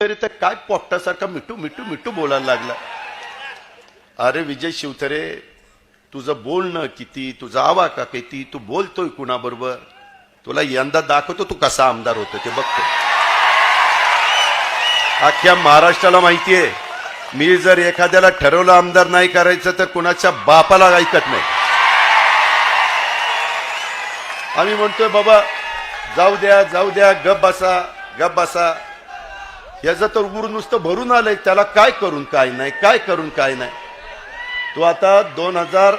तरी तर काय पोपटासारखा मिठू मिठू मिठू बोलायला लागला. अरे विजय शिवथरे तुझं बोलणं किती तुझा आवाका किती तू बोलतोय कुणाबरोबर? तुला यंदा दाखवतो तू कसा आमदार होतो ते बघतो. अख्ख्या महाराष्ट्राला माहितीये मी जर एखाद्याला ठरवलं आमदार नाही करायचं तर कुणाच्या बापाला ऐकत नाही. आम्ही म्हणतोय बाबा जाऊ द्या जाऊ द्या गप बसा गप बसा. याचं तर उर नुसतं भरून आलंय. त्याला काय करून काय नाही? काय करून काय नाही? तो आता दोन हजार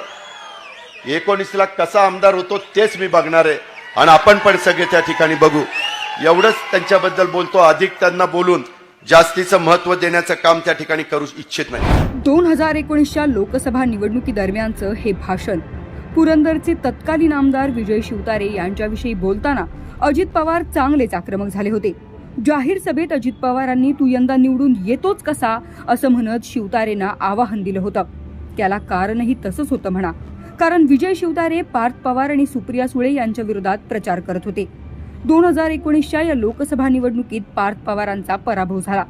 एकोणीसला कसा आमदार होतो तेच मी बघणार आहे. आणि आपण पण सगळे त्या ठिकाणी बघू. एवढंच त्यांच्याबद्दल बोलतो. अधिक त्यांना बोलून जास्तीचं महत्त्व देण्याचं काम त्या ठिकाणी करू इच्छित नाही. दोन हजार एकोणीसच्या लोकसभा निवडणुकीदरम्यानचं हे भाषण. पुरंदरचे तत्कालीन आमदार विजय शिवतारे यांच्याविषयी बोलताना अजित पवार चांगलेच आक्रमक झाले होते. जाहीर सभेत अजित पवारांनी तू यंदा निवडून येतोच कसा असं म्हणत शिवतारेंना आवाहन दिलं होतं. त्याला कारणही तसंच होतं म्हणा. कारण विजय शिवतारे पार्थ पवार आणि सुप्रिया सुळे यांच्या विरोधात प्रचार करत होते. दोन हजार एकोणीसच्या या लोकसभा निवडणुकीत पार्थ पवारांचा पराभव झाला.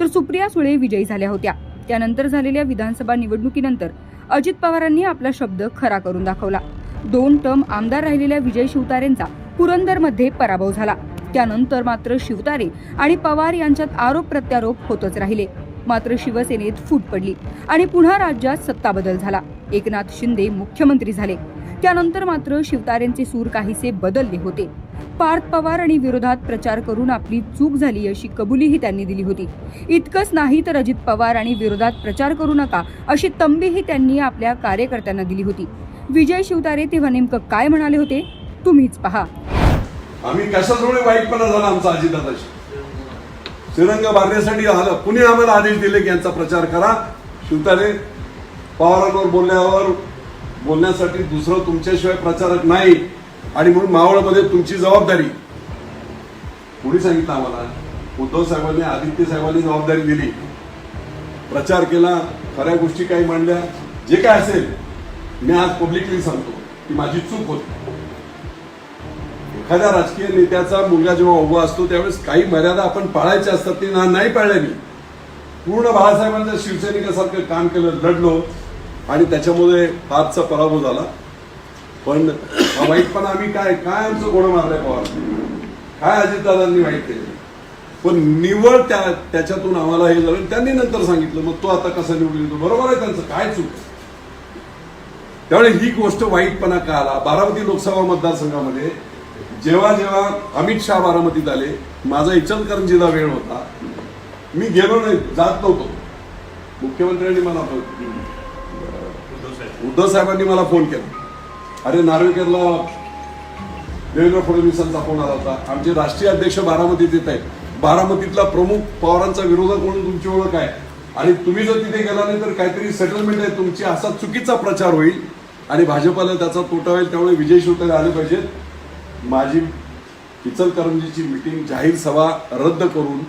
तर सुप्रिया सुळे विजयी झाल्या होत्या. त्यानंतर झालेल्या विधानसभा निवडणुकीनंतर अजित पवारांनी आपला शब्द खरा करून दाखवला. दोन टर्म आमदार राहिलेल्या विजय शिवतारेंचा पुरंदरमध्ये पराभव झाला. त्यानंतर मात्र शिवतारे आणि पवार यांच्यात आरोप प्रत्यारोप होतच राहिले. मात्र शिवसेनेत फूट पडली आणि पुन्हा राज्यात सत्ता बदल झाला. एकनाथ शिंदे मुख्यमंत्री झाले. त्यानंतर मात्र शिवतारेंचे सूर काहीसे बदलले होते. पार्थ पवार आणि विरोधात प्रचार करून आपली चूक झाली अशी कबुलीही त्यांनी दिली होती. इतकंच नाही तर अजित पवार आणि विरोधात प्रचार करू नका अशी तंबीही त्यांनी आपल्या कार्यकर्त्यांना दिली होती. विजय शिवतारे तेव्हा नेमकं काय म्हणाले होते? तुम्हीच पहा. आम्ही कशामुळे वाईटपणा झाला आमचा अजितदादाशी? श्रीरंग बांधण्यासाठी आलं. कुणी आम्हाला आदेश दिले की यांचा प्रचार करा? शिवतारे पवारांवर बोलल्यावर बोलण्यासाठी दुसरं तुमच्याशिवाय प्रचारक नाही. आणि म्हणून मावळमध्ये तुमची जबाबदारी. कोणी सांगितलं आम्हाला? उद्धव साहेबांनी आदित्य साहेबांनी जबाबदारी दिली. प्रचार केला. खऱ्या गोष्टी काही मांडल्या. जे काय असेल मी आज पब्लिकली सांगतो की माझी चूक होती. एखाद्या राजकीय नेत्याचा मुलगा जेव्हा उभा असतो त्यावेळेस काही मर्यादा आपण पाळायच्या असतात ते ना- नाही पाळल्या मी. पूर्ण बाळासाहेबांच्या शिवसैनिकासारखं काम केलं लढलो आणि त्याच्यामुळे हातचा पराभव झाला. पण वाईटपणा आम्ही काय काय आमचं गोडं मारलंय पवार काय अजितदादांनी वाईट केलं? पण निवड त्या त्याच्यातून आम्हाला हे झालं. त्यांनी नंतर सांगितलं मग तो आता कसा निवडून येतो? बरोबर आहे त्यांचं काय चूक? त्यामुळे ही गोष्ट वाईटपणा का आला? बारामती लोकसभा मतदारसंघामध्ये जेव्हा जेव्हा अमित शहा बारामतीत आले माझा इचलकरंजीला वेळ होता. मी गेलो नाही जात नव्हतो. मुख्यमंत्र्यांनी मला फोन- उद्धव साहेबांनी मला फोन केला. अरे नार्वेकरला देवेंद्र फडणवीसांचा फोन आला होता. आमचे राष्ट्रीय अध्यक्ष बारामतीत येत आहेत. बारामतीतला प्रमुख पवारांचा विरोधक म्हणून तुमची ओळख आहे. आणि तुम्ही जर तिथे गेला नाही तर काहीतरी सेटलमेंट आहे. तुमची असा चुकीचा प्रचार होईल. आणि भाजपाला त्याचा तोटा होईल त्यामुळे विजय शिवतारे आले पाहिजेत. माझी इचलकरंजीची मिटिंग जाहीर सभा रद्द करून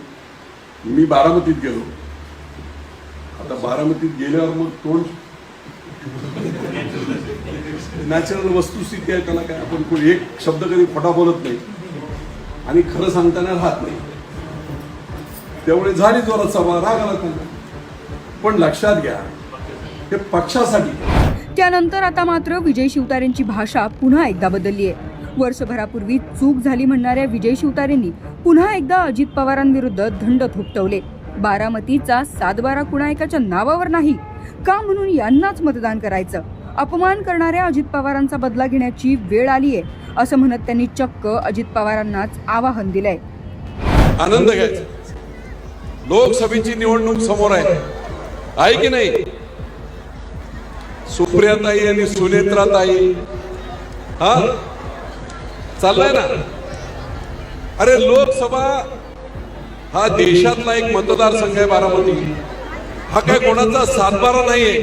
मी बारामतीत गेलो. आता बारामतीत गेल्यावर मग तोंड नॅचरल वस्तुस्थिती आहे त्याला काय आपण कोणी एक शब्द कधी फटा बोलत नाही. आणि खरं सांगताना राहत नाही. त्यामुळे झाली जोरात सभा राग आला त्यांना. पण लक्षात घ्या हे पक्षासाठी त्यानंतर आता मात्र विजय शिवतारेंची भाषा पुन्हा एकदा बदलली आहे. वर्षभरापूर्वी चूक झाली म्हणणाऱ्या विजय शिवतारेंनी पुन्हा एकदा अजित पवारांविरुद्ध धंड थोपटवले. बारामतीचा सातबारा कुणा एकाच्या नावावर नाही का म्हणून यांनाच मतदान करायचं? अपमान करणाऱ्या अजित पवारांचा बदला घेण्याची वेळ आली आहे असं म्हणत त्यांनी चक्क अजित पवारांनाच आवाहन दिलंय. आनंद घ्यायचा. लोकसभेची निवडणूक समोर आहे. आहे की नाही? सुप्रियाताई आणि सुनेत्राताई हा? चाललाय ना? अरे लोकसभा हा देशातला एक मतदारसंघ आहे बारामती. हा काय कोणाचा सातबारा नाहीये?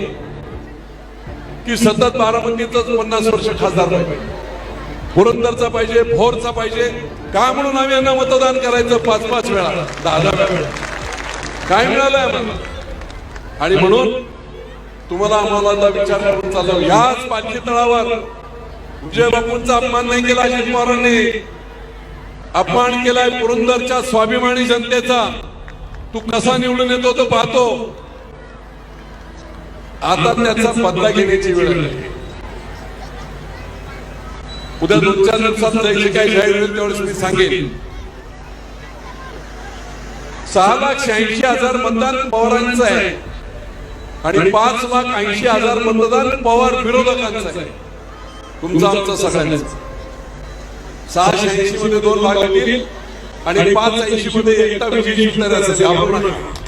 की सतत बारामतीचाच पन्नास वर्ष खासदार पाहिजे पुरंदरचा पाहिजे भोरचा पाहिजे. काय म्हणून आम्ही यांना मतदान करायचं पाच पाच वेळा? दहा दहा वेळा. काय मिळालंय आम्हाला? आणि म्हणून तुम्हाला आम्हाला विचार करून चाललो. याच पाचवी तळावर विजय बापूंचा अपमान नाही केला अजित पवारांनी अपमान केलाय पुरंदरच्या स्वाभिमानी जनतेचा. तू कसा निवडून येतो तो पाहतो. आता त्याचा बदला घेण्याची वेळ उद्या दोन चार दिवसात जे काही जाहीर होईल त्यावेळेस मी सांगेन. सहा लाख शहाऐंशी हजार मतदान पवारांचं आहे. आणि पाच लाख ऐंशी हजार मतदान पवार विरोधकांचं आहे. तुमचं आमचं सगळ्यांचं. सहाशे ऐंशी मध्ये दोन येतील आणि पाच ऐंशी मध्ये एकटा विजय असेल.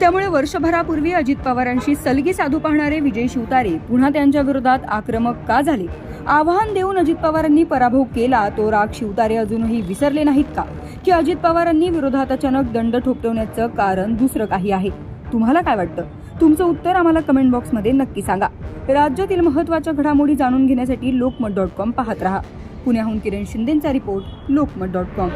त्यामुळे वर्षभरापूर्वी अजित पवारांशी सलगी साधू पाहणारे विजय शिवतारे पुन्हा त्यांच्या विरोधात आक्रमक का झाले? आव्हान देऊन अजित पवारांनी पराभव केला तो राग शिवतारे अजूनही विसरले नाहीत का? की अजित पवारांनी विरोधात अचानक दंड ठोपवण्याचं कारण दुसरं काही आहे? तुम्हाला काय वाटतं? तुमचं उत्तर आम्हाला कमेंट बॉक्समध्ये नक्की सांगा. राज्यातील महत्त्वाच्या घडामोडी जाणून घेण्यासाठी लोकमत डॉट कॉम पाहत रहा. पुण्याहून किरण शिंदेचा रिपोर्ट लोकमत डॉट कॉम.